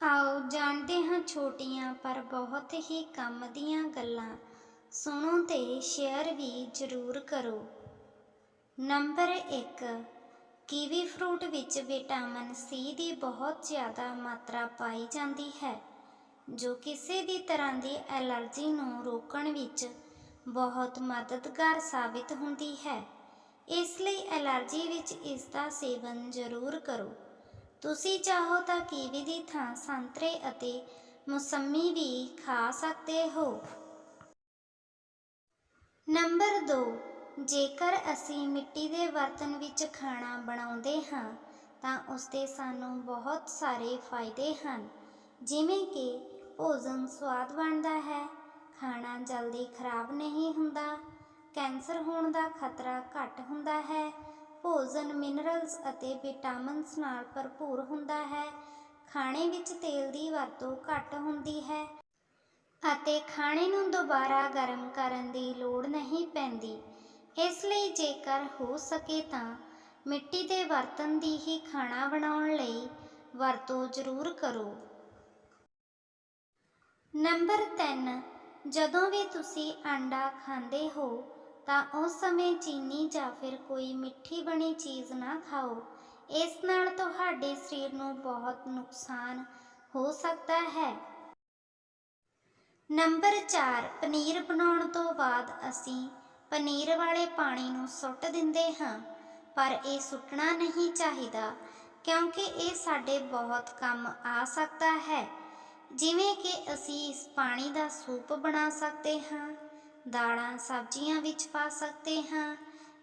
ਆਓ ਜਾਣਦੇ ਹਾਂ ਛੋਟੀਆਂ ਪਰ ਬਹੁਤ ਹੀ ਕੰਮ ਦੀਆਂ ਗੱਲਾਂ। ਸੁਣੋ ਤੇ ਸ਼ੇਅਰ ਵੀ ਜ਼ਰੂਰ ਕਰੋ। ਨੰਬਰ 1 ਕੀਵੀ ਫਰੂਟ ਵਿੱਚ ਵਿਟਾਮਿਨ ਸੀ ਦੀ ਬਹੁਤ ਜ਼ਿਆਦਾ ਮਾਤਰਾ ਪਾਈ ਜਾਂਦੀ ਹੈ, ਜੋ ਕਿਸੇ ਵੀ ਤਰ੍ਹਾਂ ਦੀ ਐਲਰਜੀ ਨੂੰ ਰੋਕਣ ਵਿੱਚ ਬਹੁਤ ਮਦਦਗਾਰ ਸਾਬਿਤ ਹੁੰਦੀ ਹੈ। ਇਸ ਲਈ ਐਲਰਜੀ ਵਿੱਚ ਇਸ ਦਾ ਸੇਵਨ ਜ਼ਰੂਰ ਕਰੋ। ਤੁਸੀਂ ਚਾਹੋ ਤਾਂ ਕੀਵੀ ਦੀ ਥਾਂ ਸੰਤਰੇ ਅਤੇ ਮੌਸਮੀ ਵੀ ਖਾ ਸਕਦੇ ਹੋ। ਨੰਬਰ 2 ਜੇਕਰ ਅਸੀਂ ਮਿੱਟੀ ਦੇ ਬਰਤਨ ਵਿੱਚ ਖਾਣਾ ਬਣਾਉਂਦੇ ਹਾਂ, ਤਾਂ ਉਸ ਦੇ ਸਾਨੂੰ ਬਹੁਤ ਸਾਰੇ ਫਾਇਦੇ ਹਨ। ਜਿਵੇਂ ਕਿ ਭੋਜਨ ਸਵਾਦ ਬਣਦਾ ਹੈ, ਖਾਣਾ ਜਲਦੀ ਖਰਾਬ ਨਹੀਂ ਹੁੰਦਾ, ਕੈਂਸਰ ਹੋਣ ਦਾ ਖਤਰਾ ਘੱਟ ਹੁੰਦਾ ਹੈ ਭੋਜਨ ਮਿਨਰਲਸ ਅਤੇ ਵਿਟਾਮਿਨਸ ਨਾਲ ਭਰਪੂਰ ਹੁੰਦਾ ਹੈ। ਖਾਣੇ ਵਿੱਚ ਤੇਲ ਦੀ ਵਰਤੋਂ ਘੱਟ ਹੁੰਦੀ ਹੈ ਅਤੇ ਖਾਣੇ ਨੂੰ ਦੁਬਾਰਾ ਗਰਮ ਕਰਨ ਦੀ ਲੋੜ ਨਹੀਂ ਪੈਂਦੀ। ਇਸ ਲਈ ਜੇਕਰ ਹੋ ਸਕੇ ਤਾਂ ਮਿੱਟੀ ਦੇ ਬਰਤਨ ਦੀ ਹੀ ਖਾਣਾ ਬਣਾਉਣ ਲਈ ਵਰਤੋਂ ਜ਼ਰੂਰ ਕਰੋ। ਨੰਬਰ 3 ਜਦੋਂ ਵੀ ਤੁਸੀਂ ਆਂਡਾ ਖਾਂਦੇ ਹੋ ਤਾਂ ਉਸ ਸਮੇਂ ਚੀਨੀ ਜਾਂ ਫਿਰ ਕੋਈ ਮਿੱਠੀ ਬਣੀ ਚੀਜ਼ ਨਾ ਖਾਓ। ਇਸ ਨਾਲ ਤੁਹਾਡੇ ਸਰੀਰ ਨੂੰ ਬਹੁਤ ਨੁਕਸਾਨ ਹੋ ਸਕਦਾ ਹੈ। ਨੰਬਰ 4 ਪਨੀਰ ਬਣਾਉਣ ਤੋਂ ਬਾਅਦ ਅਸੀਂ ਪਨੀਰ ਵਾਲੇ ਪਾਣੀ ਨੂੰ ਸੁੱਟ ਦਿੰਦੇ ਹਾਂ, ਪਰ ਇਹ ਸੁੱਟਣਾ ਨਹੀਂ ਚਾਹੀਦਾ, ਕਿਉਂਕਿ ਇਹ ਸਾਡੇ ਬਹੁਤ ਕੰਮ ਆ ਸਕਦਾ ਹੈ। ਜਿਵੇਂ ਕਿ ਅਸੀਂ ਇਸ ਪਾਣੀ ਦਾ ਸੂਪ ਬਣਾ ਸਕਦੇ ਹਾਂ। ਦਾਲਾਂ, ਸਬਜ਼ੀਆਂ ਵਿੱਚ ਪਾ ਸਕਦੇ ਹਾਂ,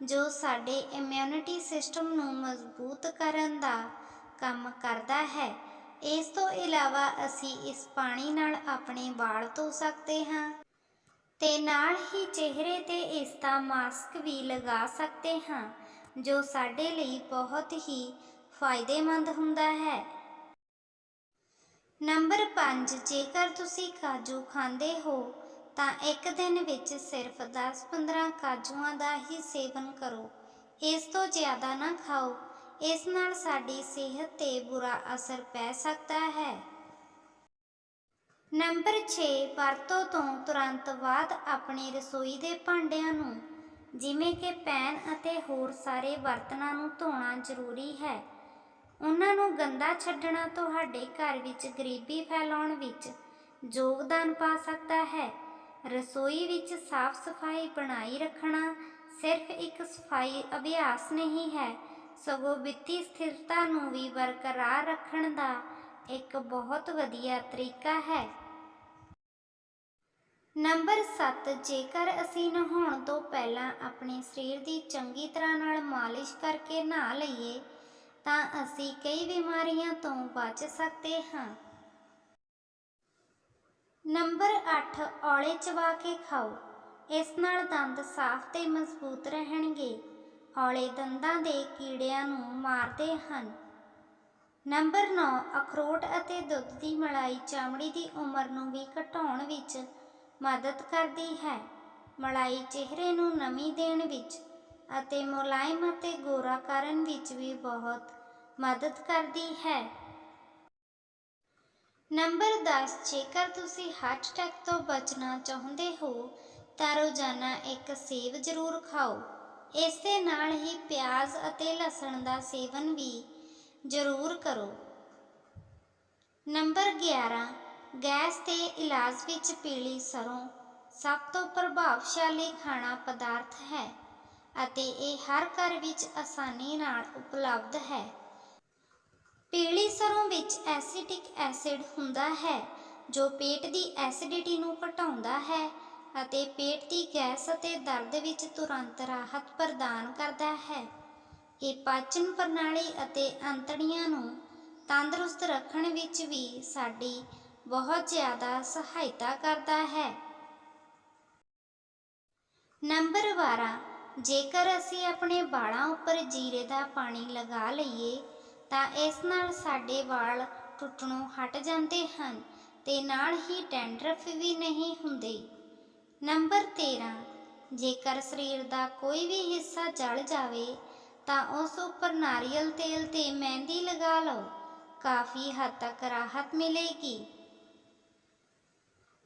ਜੋ ਸਾਡੇ ਇਮਿਊਨਿਟੀ ਸਿਸਟਮ ਨੂੰ ਮਜ਼ਬੂਤ ਕਰਨ ਦਾ ਕੰਮ ਕਰਦਾ ਹੈ। ਇਸ ਤੋਂ ਇਲਾਵਾ ਅਸੀਂ ਇਸ ਪਾਣੀ ਨਾਲ ਆਪਣੇ ਵਾਲ ਧੋ ਸਕਦੇ ਹਾਂ ਤੇ ਨਾਲ ਹੀ ਚਿਹਰੇ ਤੇ ਇਸ ਦਾ ਮਾਸਕ ਵੀ ਲਗਾ ਸਕਦੇ ਹਾਂ, ਜੋ ਸਾਡੇ ਲਈ ਬਹੁਤ ਹੀ ਫਾਇਦੇਮੰਦ ਹੁੰਦਾ ਹੈ। ਨੰਬਰ 5 ਜੇਕਰ ਤੁਸੀਂ ਕਾਜੂ ਖਾਂਦੇ ਹੋ ਤਾਂ ਇੱਕ ਦਿਨ ਵਿੱਚ ਸਿਰਫ 10-15 ਕਾਜੂਆਂ ਦਾ ਹੀ ਸੇਵਨ ਕਰੋ। ਇਸ ਤੋਂ ਜ਼ਿਆਦਾ ਨਾ ਖਾਓ। ਇਸ ਨਾਲ ਸਾਡੀ ਸਿਹਤ ਤੇ ਬੁਰਾ ਅਸਰ ਪੈ ਸਕਦਾ ਹੈ। ਨੰਬਰ 6 ਵਰਤੋਂ ਤੋਂ ਤੁਰੰਤ ਬਾਅਦ ਆਪਣੀ ਰਸੋਈ ਦੇ ਭਾਂਡਿਆਂ ਨੂੰ, ਜਿਵੇਂ ਕਿ ਪੈਨ ਅਤੇ ਹੋਰ ਸਾਰੇ ਬਰਤਨਾਂ ਨੂੰ ਧੋਣਾ ਜ਼ਰੂਰੀ ਹੈ। ਉਹਨਾਂ ਨੂੰ ਗੰਦਾ ਛੱਡਣਾ ਤੁਹਾਡੇ ਘਰ ਵਿੱਚ ਗਰੀਬੀ ਫੈਲਾਉਣ ਵਿੱਚ ਯੋਗਦਾਨ ਪਾ ਸਕਦਾ ਹੈ। ਰਸੋਈ ਵਿੱਚ ਸਾਫ਼ ਸਫ਼ਾਈ ਬਣਾਈ ਰੱਖਣਾ ਸਿਰਫ ਇੱਕ ਸਫ਼ਾਈ ਅਭਿਆਸ ਨਹੀਂ ਹੈ, ਸਗੋਂ ਵਿੱਤੀ ਸਥਿਰਤਾ ਨੂੰ ਵੀ ਬਰਕਰਾਰ ਰੱਖਣ ਦਾ ਇੱਕ ਬਹੁਤ ਵਧੀਆ ਤਰੀਕਾ ਹੈ। ਨੰਬਰ 7 ਜੇਕਰ ਅਸੀਂ ਨਹਾਉਣ ਤੋਂ ਪਹਿਲਾਂ ਆਪਣੇ ਸਰੀਰ ਦੀ ਚੰਗੀ ਤਰ੍ਹਾਂ ਨਾਲ ਮਾਲਿਸ਼ ਕਰਕੇ ਨਹਾ ਲਈਏ, ਤਾਂ ਅਸੀਂ ਕਈ ਬਿਮਾਰੀਆਂ ਤੋਂ ਬਚ ਸਕਦੇ ਹਾਂ। ਨੰਬਰ 8 ਔਲੇ ਚਬਾ ਕੇ ਖਾਓ। ਇਸ ਨਾਲ ਦੰਦ ਸਾਫ਼ ਤੇ ਮਜ਼ਬੂਤ ਰਹਿਣਗੇ। ਔਲੇ ਦੰਦਾਂ ਦੇ ਕੀੜਿਆਂ ਨੂੰ ਮਾਰਦੇ ਹਨ। ਨੰਬਰ 9 ਅਖਰੋਟ ਅਤੇ ਦੁੱਧ ਦੀ ਮਲਾਈ ਚਮੜੀ ਦੀ ਉਮਰ ਨੂੰ ਵੀ ਘਟਾਉਣ ਵਿੱਚ ਮਦਦ ਕਰਦੀ ਹੈ। ਮਲਾਈ ਚਿਹਰੇ ਨੂੰ ਨਮੀ ਦੇਣ ਵਿੱਚ ਅਤੇ ਮੁਲਾਇਮ ਅਤੇ ਗੋਰਾ ਕਰਨ ਵਿੱਚ ਵੀ ਬਹੁਤ ਮਦਦ ਕਰਦੀ ਹੈ। ਨੰਬਰ 10 ਜੇਕਰ ਤੁਸੀਂ ਹਾਰਟ ਅਟੈਕ ਤੋਂ ਬਚਣਾ ਚਾਹੁੰਦੇ ਹੋ, ਤਾਂ ਰੋਜ਼ਾਨਾ ਇੱਕ ਸੇਬ ਜ਼ਰੂਰ ਖਾਓ। ਇਸ ਦੇ ਨਾਲ ਹੀ ਪਿਆਜ਼ ਅਤੇ ਲਸਣ ਦਾ ਸੇਵਨ ਵੀ ਜ਼ਰੂਰ ਕਰੋ। ਨੰਬਰ 11 ਗੈਸ ਦੇ ਇਲਾਜ ਵਿੱਚ ਪੀਲੀ ਸਰੋਂ ਸਭ ਤੋਂ ਪ੍ਰਭਾਵਸ਼ਾਲੀ ਖਾਣਾ ਪਦਾਰਥ ਹੈ ਅਤੇ ਇਹ ਹਰ ਘਰ ਵਿੱਚ ਆਸਾਨੀ ਨਾਲ ਉਪਲਬਧ ਹੈ। ਪੀਲੀ ਸਰੋਂ ਵਿੱਚ ਐਸੀਟਿਕ ਐਸਿਡ ਹੁੰਦਾ ਹੈ, ਜੋ ਪੇਟ ਦੀ ਐਸਿਡਿਟੀ ਨੂੰ ਘਟਾਉਂਦਾ ਹੈ ਅਤੇ ਪੇਟ ਦੀ ਗੈਸ ਅਤੇ ਦਰਦ ਵਿੱਚ ਤੁਰੰਤ ਰਾਹਤ ਪ੍ਰਦਾਨ ਕਰਦਾ ਹੈ। ਇਹ ਪਾਚਨ ਪ੍ਰਣਾਲੀ ਅਤੇ ਅੰਤੜੀਆਂ ਨੂੰ ਤੰਦਰੁਸਤ ਰੱਖਣ ਵਿੱਚ ਵੀ ਸਾਡੀ ਬਹੁਤ ਜ਼ਿਆਦਾ ਸਹਾਇਤਾ ਕਰਦਾ ਹੈ। ਨੰਬਰ 12 ਜੇਕਰ ਅਸੀਂ ਆਪਣੇ ਵਾਲਾਂ ਉੱਪਰ ਜੀਰੇ ਦਾ ਪਾਣੀ ਲਗਾ ਲਈਏ ਤਾਂ ਇਸ ਨਾਲ ਸਾਡੇ ਵਾਲ ਟੁੱਟਣੋਂ ਹਟ ਜਾਂਦੇ ਹਨ ਤੇ ਨਾਲ ਹੀ ਡੈਂਡਰਫ ਵੀ ਨਹੀਂ ਹੁੰਦੇ। ਨੰਬਰ 13 ਜੇਕਰ ਸਰੀਰ ਦਾ ਕੋਈ ਵੀ ਹਿੱਸਾ ਜਲ ਜਾਵੇ, ਤਾਂ ਉਸ ਉੱਪਰ ਨਾਰੀਅਲ ਤੇਲ ਤੇ ਮਹਿੰਦੀ ਲਗਾ ਲਓ। ਕਾਫੀ ਹੱਦ ਤੱਕ ਰਾਹਤ ਮਿਲੇਗੀ।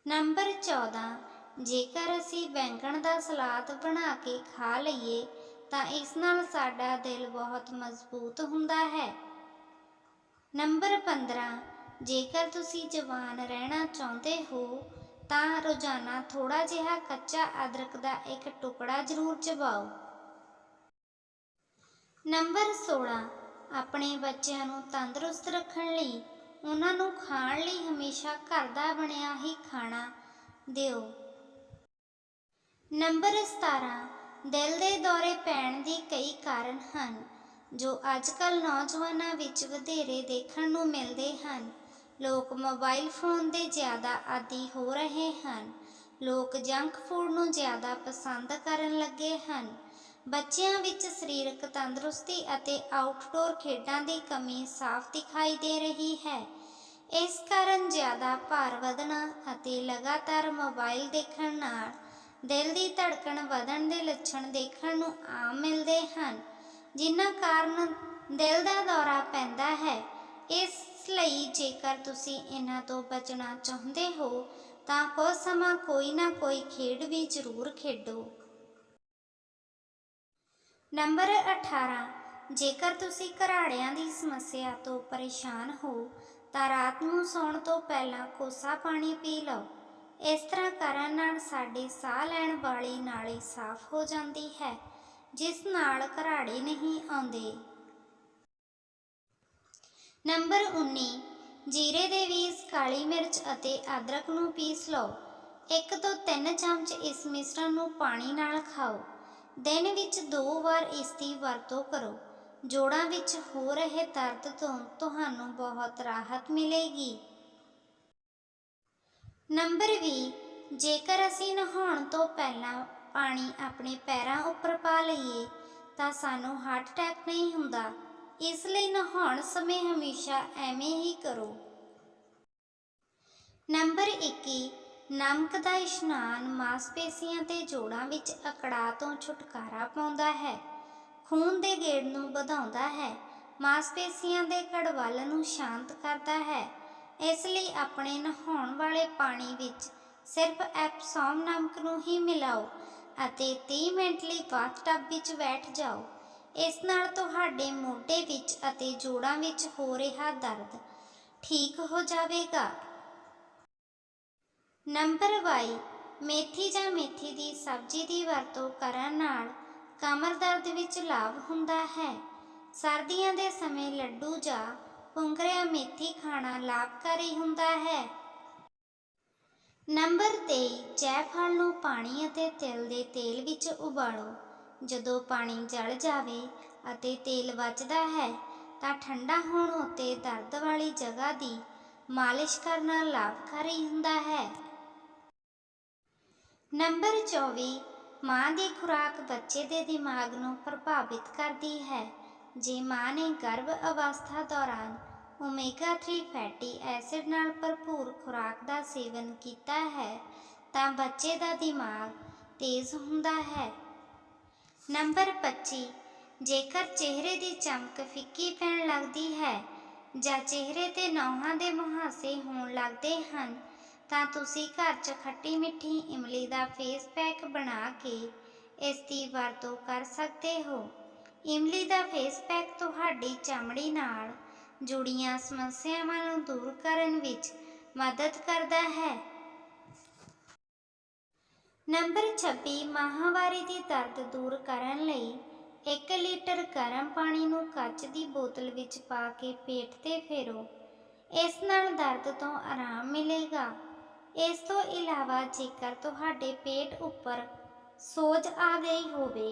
ਨੰਬਰ 14 ਜੇਕਰ ਅਸੀਂ ਬੈਂਗਣ ਦਾ ਸਲਾਦ ਬਣਾ ਕੇ ਖਾ ਲਈਏ, ਤਾਂ ਇਸ ਨਾਲ ਸਾਡਾ ਦਿਲ ਬਹੁਤ ਮਜ਼ਬੂਤ ਹੁੰਦਾ ਹੈ। ਨੰਬਰ 15 ਜੇਕਰ ਤੁਸੀਂ ਜਵਾਨ ਰਹਿਣਾ ਚਾਹੁੰਦੇ ਹੋ, ਤਾਂ ਰੋਜ਼ਾਨਾ ਥੋੜਾ ਜਿਹਾ ਕੱਚਾ ਅਦਰਕ ਦਾ ਇੱਕ ਟੁਕੜਾ ਜ਼ਰੂਰ ਚਬਾਓ। ਨੰਬਰ 16 ਆਪਣੇ ਬੱਚਿਆਂ ਨੂੰ ਤੰਦਰੁਸਤ ਰੱਖਣ ਲਈ, ਉਹਨਾਂ ਨੂੰ ਖਾਣ ਲਈ ਹਮੇਸ਼ਾ ਘਰ ਦਾ ਬਣਿਆ ਹੀ ਖਾਣਾ ਦਿਓ। ਨੰਬਰ 17 ਦਿਲ ਦੇ ਦੌਰੇ ਪੈਣ ਦੇ ਕਈ ਕਾਰਨ ਹਨ। ਜੋ ਅੱਜਕੱਲ ਨੌਜਵਾਨਾਂ ਵਿੱਚ ਵਧੇਰੇ ਦੇਖਣ ਨੂੰ ਮਿਲਦੇ ਹਨ। ਲੋਕ ਮੋਬਾਈਲ ਫੋਨ ਦੇ ਜ਼ਿਆਦਾ ਆਦੀ ਹੋ ਰਹੇ ਹਨ। ਲੋਕ ਜੰਕ ਫੂਡ ਨੂੰ ਜ਼ਿਆਦਾ ਪਸੰਦ ਕਰਨ ਲੱਗੇ ਹਨ। ਬੱਚਿਆਂ ਵਿੱਚ ਸਰੀਰਕ ਤੰਦਰੁਸਤੀ ਅਤੇ ਆਊਟਡੋਰ ਖੇਡਾਂ ਦੀ ਕਮੀ ਸਾਫ਼ ਦਿਖਾਈ ਦੇ ਰਹੀ ਹੈ। ਇਸ ਕਾਰਨ ਜ਼ਿਆਦਾ ਭਾਰ ਵਧਣਾ ਅਤੇ ਲਗਾਤਾਰ ਮੋਬਾਈਲ ਦੇਖਣ ਨਾਲ ਦਿਲ ਦੀ ਧੜਕਣ ਵਧਣ ਦੇ ਲੱਛਣ ਦੇਖਣ ਨੂੰ ਆਮ ਮਿਲਦੇ ਹਨ। ਜਿਨ੍ਹਾਂ ਕਾਰਨ ਦਿਲ ਦਾ ਦੌਰਾ ਪੈਂਦਾ ਹੈ, ਇਸ ਲਈ ਜੇਕਰ ਤੁਸੀਂ ਇਹਨਾਂ ਤੋਂ ਬਚਣਾ ਚਾਹੁੰਦੇ ਹੋ, ਤਾਂ ਕੁਝ ਸਮਾਂ ਕੋਈ ਨਾ ਕੋਈ ਖੇਡ ਵੀ ਜ਼ਰੂਰ ਖੇਡੋ। ਨੰਬਰ 18 ਜੇਕਰ ਤੁਸੀਂ ਘਰਾੜਿਆਂ ਦੀ ਸਮੱਸਿਆ ਤੋਂ ਪਰੇਸ਼ਾਨ ਹੋ, ਤਾਂ ਰਾਤ ਨੂੰ ਸੌਣ ਤੋਂ ਪਹਿਲਾਂ ਕੋਸਾ ਪਾਣੀ ਪੀ ਲਓ। ਇਸ ਤਰ੍ਹਾਂ ਕਰਨ ਨਾਲ ਸਾਡੇ ਸਾਹ ਲੈਣ ਵਾਲੀ ਨਾਲੀ ਸਾਫ਼ ਹੋ ਜਾਂਦੀ ਹੈ। ਜਿਸ ਨਾਲ ਘਰਾੜੇ ਨਹੀਂ ਆਉਂਦੇ। ਨੰਬਰ 19 ਜੀਰੇ ਦੇ ਬੀਜ ਕਾਲੀ ਮਿਰਚ ਅਤੇ ਅਦਰਕ ਨੂੰ ਪੀਸ ਲਓ। ਇੱਕ ਤੋਂ ਤਿੰਨ ਚਮਚ ਇਸ ਮਿਸ਼ਰਣ ਨੂੰ ਪਾਣੀ ਨਾਲ ਖਾਓ। ਦਿਨ ਵਿੱਚ ਦੋ ਵਾਰ ਇਸ ਦੀ ਵਰਤੋਂ ਕਰੋ। ਜੋੜਾਂ ਵਿੱਚ ਹੋ ਰਹੇ ਦਰਦ ਤੋਂ ਤੁਹਾਨੂੰ ਬਹੁਤ ਰਾਹਤ ਮਿਲੇਗੀ। ਨੰਬਰ 20 ਜੇਕਰ ਅਸੀਂ ਨਹਾਉਣ ਤੋਂ ਪਹਿਲਾਂ ਪਾਣੀ ਆਪਣੇ ਪੈਰਾਂ ਉੱਪਰ ਪਾ ਲਈਏ ਤਾਂ ਸਾਨੂੰ ਹਾਰਟ ਅਟੈਕ ਨਹੀਂ ਹੁੰਦਾ। ਇਸ ਲਈ ਨਹਾਉਣ ਸਮੇਂ ਹਮੇਸ਼ਾ ਐਵੇਂ ਹੀ ਕਰੋ। ਨੰਬਰ 21 ਨਮਕ ਦਾ ਇਸ਼ਨਾਨ ਮਾਸਪੇਸ਼ੀਆਂ ਤੇ ਜੋੜਾਂ ਵਿੱਚ ਅਕੜਾਅ ਤੋਂ ਛੁਟਕਾਰਾ ਪਾਉਂਦਾ ਹੈ। ਖੂਨ ਦੇ ਗੇੜ ਨੂੰ ਵਧਾਉਂਦਾ ਹੈ। ਮਾਸਪੇਸ਼ੀਆਂ ਦੇ ਕੜਵੱਲ ਨੂੰ ਸ਼ਾਂਤ ਕਰਦਾ ਹੈ। ਇਸ ਲਈ ਆਪਣੇ ਨਹਾਉਣ ਵਾਲੇ ਪਾਣੀ ਵਿੱਚ ਸਿਰਫ ਐਪਸੋਮ ਨਮਕ ਨੂੰ ਹੀ ਮਿਲਾਓ। ਅਤੇ 30 ਮਿੰਟ ਲਈ ਬਾਥਟਬ ਵਿੱਚ ਬੈਠ ਜਾਓ। ਇਸ ਨਾਲ ਤੁਹਾਡੇ ਮੋਢੇ ਵਿੱਚ ਅਤੇ ਜੋੜਾਂ ਵਿੱਚ ਹੋ ਰਿਹਾ ਦਰਦ ਠੀਕ ਹੋ ਜਾਵੇਗਾ। ਨੰਬਰ 22 ਮੇਥੀ ਜਾਂ ਮੇਥੀ ਦੀ ਸਬਜ਼ੀ ਦੀ ਵਰਤੋਂ ਕਰਨ ਨਾਲ ਕਮਰ ਦਰਦ ਵਿੱਚ ਲਾਭ ਹੁੰਦਾ ਹੈ। ਸਰਦੀਆਂ ਦੇ ਸਮੇਂ ਲੱਡੂ ਜਾਂ ਪੁੰਗਰਿਆ ਮੇਥੀ ਖਾਣਾ ਲਾਭਕਾਰੀ ਹੁੰਦਾ ਹੈ। ਨੰਬਰ 23 ਜੈਫਲ ਨੂੰ ਪਾਣੀ ਅਤੇ ਤਿਲ ਦੇ ਤੇਲ ਵਿੱਚ ਉਬਾਲੋ। ਜਦੋਂ ਪਾਣੀ ਜਲ ਜਾਵੇ ਅਤੇ ਤੇਲ ਬਚਦਾ ਹੈ ਤਾਂ ਠੰਡਾ ਹੋਣ ਉੱਤੇ ਦਰਦ ਵਾਲੀ ਜਗ੍ਹਾ ਦੀ ਮਾਲਿਸ਼ ਕਰਨਾ ਲਾਭਕਾਰੀ ਹੁੰਦਾ ਹੈ। ਨੰਬਰ 24 ਮਾਂ ਦੀ ਖੁਰਾਕ ਬੱਚੇ ਦੇ ਦਿਮਾਗ ਨੂੰ ਪ੍ਰਭਾਵਿਤ ਕਰਦੀ ਹੈ। ਜੇ ਮਾਂ ਨੇ ਗਰਭ ਅਵਸਥਾ ਦੌਰਾਨ ਓਮੇਗਾ 3 ਫੈਟੀ ਐਸਿਡ ਨਾਲ ਭਰਪੂਰ ਖੁਰਾਕ ਦਾ ਸੇਵਨ ਕੀਤਾ ਹੈ, ਤਾਂ ਬੱਚੇ ਦਾ ਦਿਮਾਗ ਤੇਜ਼ ਹੁੰਦਾ ਹੈ। ਨੰਬਰ 25 ਜੇਕਰ ਚਿਹਰੇ ਦੀ ਚਮਕ ਫਿੱਕੀ ਪੈਣ ਲੱਗਦੀ ਹੈ ਜਾਂ ਚਿਹਰੇ ਤੇ ਨੌਹਾਂ ਦੇ ਮੁਹਾਸੇ ਹੋਣ ਲੱਗਦੇ ਹਨ, ਤਾਂ ਤੁਸੀਂ ਘਰ 'ਚ ਖੱਟੀ ਮਿੱਠੀ ਇਮਲੀ ਦਾ ਫੇਸ ਪੈਕ ਬਣਾ ਕੇ ਇਸ ਦੀ ਵਰਤੋਂ ਕਰ ਸਕਦੇ ਹੋ। ਇਮਲੀ ਦਾ ਫੇਸ ਪੈਕ ਤੁਹਾਡੀ ਚਮੜੀ ਨਾਲ ਜੁੜੀਆਂ ਸਮੱਸਿਆਵਾਂ ਨੂੰ ਦੂਰ ਕਰਨ ਵਿੱਚ ਮਦਦ ਕਰਦਾ ਹੈ। ਨੰਬਰ 26 ਮਾਹਵਾਰੀ ਦੀ ਦਰਦ ਦੂਰ ਕਰਨ ਲਈ 1 ਲੀਟਰ ਗਰਮ ਪਾਣੀ ਨੂੰ ਕੱਚ ਦੀ ਬੋਤਲ ਵਿੱਚ ਪਾ ਕੇ ਪੇਟ ਤੇ ਫੇਰੋ। ਇਸ ਨਾਲ ਦਰਦ ਤੋਂ ਆਰਾਮ ਮਿਲੇਗਾ। ਇਸ ਤੋਂ ਇਲਾਵਾ ਜੇਕਰ ਤੁਹਾਡੇ ਪੇਟ ਉੱਪਰ ਸੋਜ ਆ ਗਈ ਹੋਵੇ,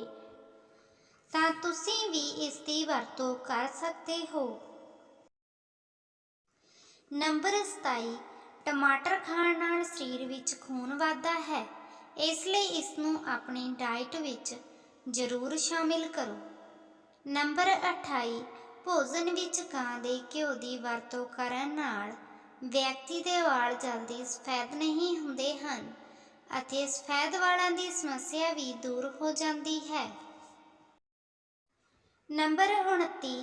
ਤਾਂ ਤੁਸੀਂ ਵੀ ਇਸ ਦੀ ਵਰਤੋਂ ਕਰ ਸਕਦੇ ਹੋ। ਨੰਬਰ 27 ਟਮਾਟਰ ਖਾਣ ਨਾਲ ਸਰੀਰ ਵਿੱਚ ਖੂਨ ਵੱਧਦਾ ਹੈ। ਇਸ ਲਈ ਇਸ ਨੂੰ ਆਪਣੀ ਡਾਈਟ ਵਿੱਚ ਜ਼ਰੂਰ ਸ਼ਾਮਿਲ ਕਰੋ। ਨੰਬਰ 28 ਭੋਜਨ ਵਿੱਚ ਗਾਂ ਦੇ ਘਿਓ ਦੀ ਵਰਤੋਂ ਕਰਨ ਨਾਲ ਵਿਅਕਤੀ ਦੇ ਵਾਲ ਜਲਦੀ ਸਫੈਦ ਨਹੀਂ ਹੁੰਦੇ ਹਨ ਅਤੇ ਸਫੈਦ ਵਾਲਾਂ ਦੀ ਸਮੱਸਿਆ ਵੀ ਦੂਰ ਹੋ ਜਾਂਦੀ ਹੈ। ਨੰਬਰ 29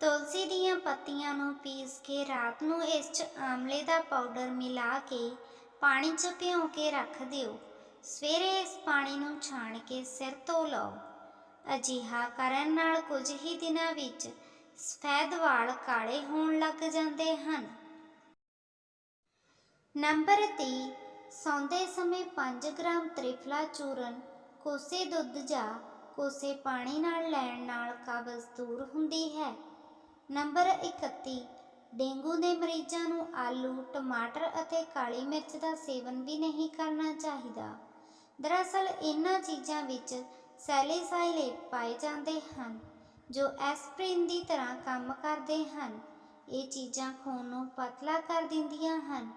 ਤੁਲਸੀ ਦੀਆਂ ਪੱਤੀਆਂ ਨੂੰ ਪੀਸ ਕੇ ਰਾਤ ਨੂੰ ਇਸ 'ਚ ਆਮਲੇ ਦਾ ਪਾਊਡਰ ਮਿਲਾ ਕੇ ਪਾਣੀ 'ਚ ਭਿਓਂ ਕੇ ਰੱਖ ਦਿਓ। ਸਵੇਰੇ ਇਸ ਪਾਣੀ ਨੂੰ ਛਾਣ ਕੇ ਸਿਰ ਧੋ ਲਓ। ਅਜਿਹਾ ਕਰਨ ਨਾਲ ਕੁਝ ਹੀ ਦਿਨਾਂ ਵਿੱਚ ਸਫੈਦ ਵਾਲ ਕਾਲੇ ਹੋਣ ਲੱਗ ਜਾਂਦੇ ਹਨ। ਨੰਬਰ 30 ਸੌਂਦੇ ਸਮੇਂ 5 ਗ੍ਰਾਮ ਤ੍ਰਿਫਲਾ ਚੂਰਨ, ਕੋਸੇ ਦੁੱਧ ਜਾਂ ਕੋਸੇ ਪਾਣੀ ਨਾਲ ਲੈਣ ਨਾਲ ਕਬਜ਼ ਦੂਰ ਹੁੰਦੀ ਹੈ। ਨੰਬਰ 31 ਡੇਂਗੂ ਦੇ ਮਰੀਜ਼ਾਂ ਨੂੰ ਆਲੂ, ਟਮਾਟਰ ਅਤੇ ਕਾਲੀ ਮਿਰਚ ਦਾ ਸੇਵਨ ਵੀ ਨਹੀਂ ਕਰਨਾ ਚਾਹੀਦਾ। ਦਰਅਸਲ ਇਹਨਾਂ ਚੀਜ਼ਾਂ ਵਿੱਚ ਸੈਲੀਸਾਈਲੇਟ ਪਾਏ ਜਾਂਦੇ ਹਨ, ਜੋ ਐਸਪਰੀਨ ਦੀ ਤਰ੍ਹਾਂ ਕੰਮ ਕਰਦੇ ਹਨ। ਇਹ ਚੀਜ਼ਾਂ ਖੂਨ ਨੂੰ ਪਤਲਾ ਕਰ ਦਿੰਦੀਆਂ ਹਨ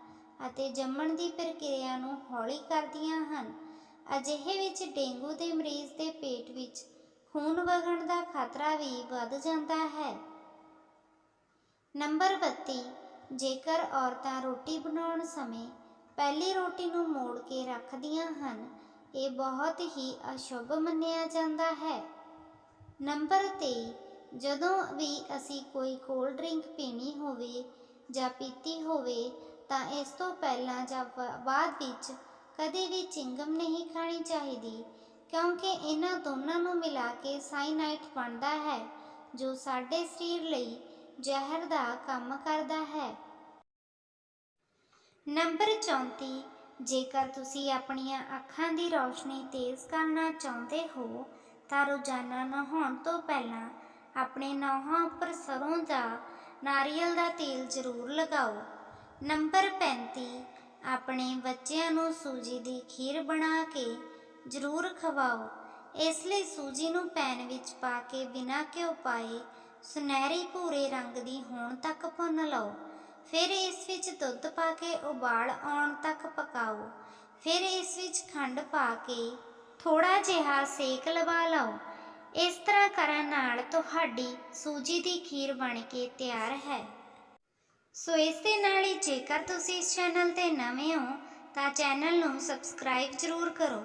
ਅਤੇ ਜੰਮਣ ਦੀ ਪ੍ਰਕਿਰਿਆ ਨੂੰ ਹੌਲੀ ਕਰਦੀਆਂ ਹਨ। ਅਜਿਹੇ ਵਿੱਚ ਡੇਂਗੂ ਦੇ ਮਰੀਜ਼ ਦੇ ਪੇਟ ਵਿੱਚ ਖੂਨ ਵਗਣ ਦਾ ਖਤਰਾ ਵੀ ਵੱਧ ਜਾਂਦਾ ਹੈ। ਨੰਬਰ 32 ਜੇਕਰ ਔਰਤਾਂ ਰੋਟੀ ਬਣਾਉਣ ਸਮੇਂ ਪਹਿਲੀ ਰੋਟੀ ਨੂੰ ਮੋੜ ਕੇ ਰੱਖਦੀਆਂ ਹਨ, ਇਹ ਬਹੁਤ ਹੀ ਅਸ਼ੁਭ ਮੰਨਿਆ ਜਾਂਦਾ ਹੈ। ਨੰਬਰ 23 ਜਦੋਂ ਵੀ ਅਸੀਂ ਕੋਈ ਕੋਲਡ ਡਰਿੰਕ ਪੀਣੀ ਹੋਵੇ ਜਾਂ ਪੀਤੀ ਹੋਵੇ, ਤਾਂ ਇਸ ਤੋਂ ਪਹਿਲਾਂ ਜਾਂ ਬਾਅਦ ਵਿੱਚ ਕਦੇ ਵੀ ਚਿੰਗਮ ਨਹੀਂ ਖਾਣੀ ਚਾਹੀਦੀ, ਕਿਉਂਕਿ ਇਹਨਾਂ ਦੋਨਾਂ ਨੂੰ ਮਿਲਾ ਕੇ ਸਾਈਨਾਈਟ ਬਣਦਾ ਹੈ, ਜੋ ਸਾਡੇ ਸਰੀਰ ਲਈ ਜ਼ਹਿਰ ਦਾ ਕੰਮ ਕਰਦਾ ਹੈ। ਨੰਬਰ 34 ਜੇਕਰ ਤੁਸੀਂ ਆਪਣੀਆਂ ਅੱਖਾਂ ਦੀ ਰੌਸ਼ਨੀ ਤੇਜ਼ ਕਰਨਾ ਚਾਹੁੰਦੇ ਹੋ, ਤਾਂ ਰੋਜ਼ਾਨਾ ਨਹਾਉਣ ਤੋਂ ਪਹਿਲਾਂ ਆਪਣੇ ਨਹੁੰ ਉੱਪਰ ਸਰੋਂ ਦਾ, ਨਾਰੀਅਲ ਦਾ ਤੇਲ ਜ਼ਰੂਰ ਲਗਾਓ। ਨੰਬਰ 35 ਆਪਣੇ ਬੱਚਿਆਂ ਨੂੰ ਸੂਜੀ ਦੀ ਖੀਰ ਬਣਾ ਕੇ ਜ਼ਰੂਰ ਖਵਾਓ। ਇਸ ਲਈ ਸੂਜੀ ਨੂੰ ਪੈਨ ਵਿੱਚ ਪਾ ਕੇ ਬਿਨਾਂ ਘਿਓ ਪਾਏ ਸੁਨਹਿਰੀ ਭੂਰੇ ਰੰਗ ਦੀ ਹੋਣ ਤੱਕ ਭੁੰਨ ਲਓ। ਫਿਰ ਇਸ ਵਿੱਚ ਦੁੱਧ ਪਾ ਕੇ ਉਬਾਲ ਆਉਣ ਤੱਕ ਪਕਾਓ। ਫਿਰ ਇਸ ਵਿੱਚ ਖੰਡ ਪਾ ਕੇ ਥੋੜਾ ਜਿਹਾ ਸੇਕ ਲਵਾ ਲਓ। ਇਸ ਤਰ੍ਹਾਂ ਕਰਨ ਨਾਲ ਤੁਹਾਡੀ ਸੂਜੀ ਦੀ ਖੀਰ ਬਣ ਕੇ ਤਿਆਰ ਹੈ। ਸੋ ਇਸ ਦੇ ਨਾਲ ਹੀ ਜੇਕਰ ਤੁਸੀਂ ਇਸ ਚੈਨਲ ਤੇ ਨਵੇਂ ਹੋ ਤਾਂ ਚੈਨਲ ਨੂੰ ਸਬਸਕ੍ਰਾਈਬ ਜ਼ਰੂਰ ਕਰੋ।